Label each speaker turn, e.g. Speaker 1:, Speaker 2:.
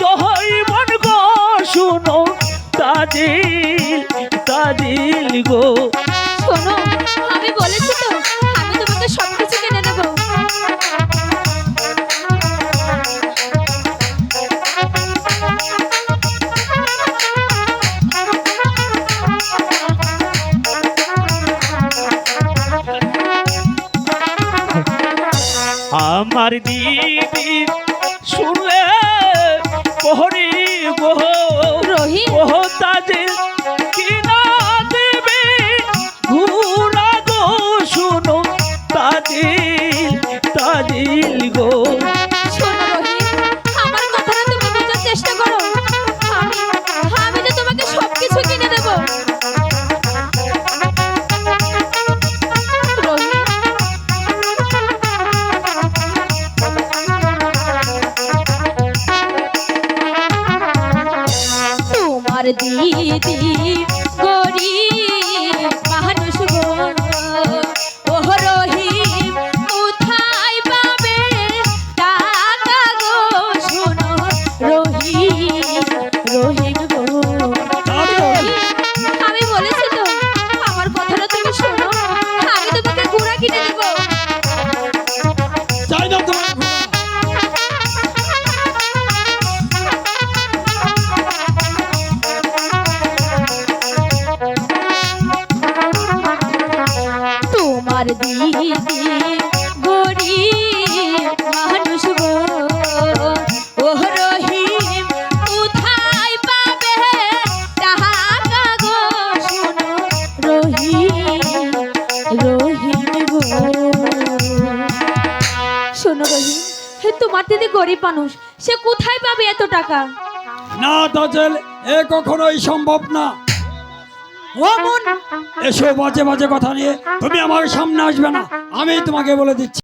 Speaker 1: জয় মন গো শুনো তাজিল তাজিল গো।
Speaker 2: শোনো আমি বলেছি তো আমি তোমাকে সবকিছু কিনে দেবো
Speaker 1: আমার দিদি শুনলে
Speaker 2: আমার কথাটা চেষ্টা করো। আমি আমি তো তোমাকে কিনে দেবো। তোমার দিদি গরিব
Speaker 3: তোমার
Speaker 2: দিদি গরিব মানুষ, সে কোথায় পাবে এত টাকা?
Speaker 3: না তাজেল এ কখনোই সম্ভব না। এসো মাঝে মাঝে কথা নিয়ে। তুমি আমার সামনে আসবে না। আমি তোমাকে বলে দিচ্ছি।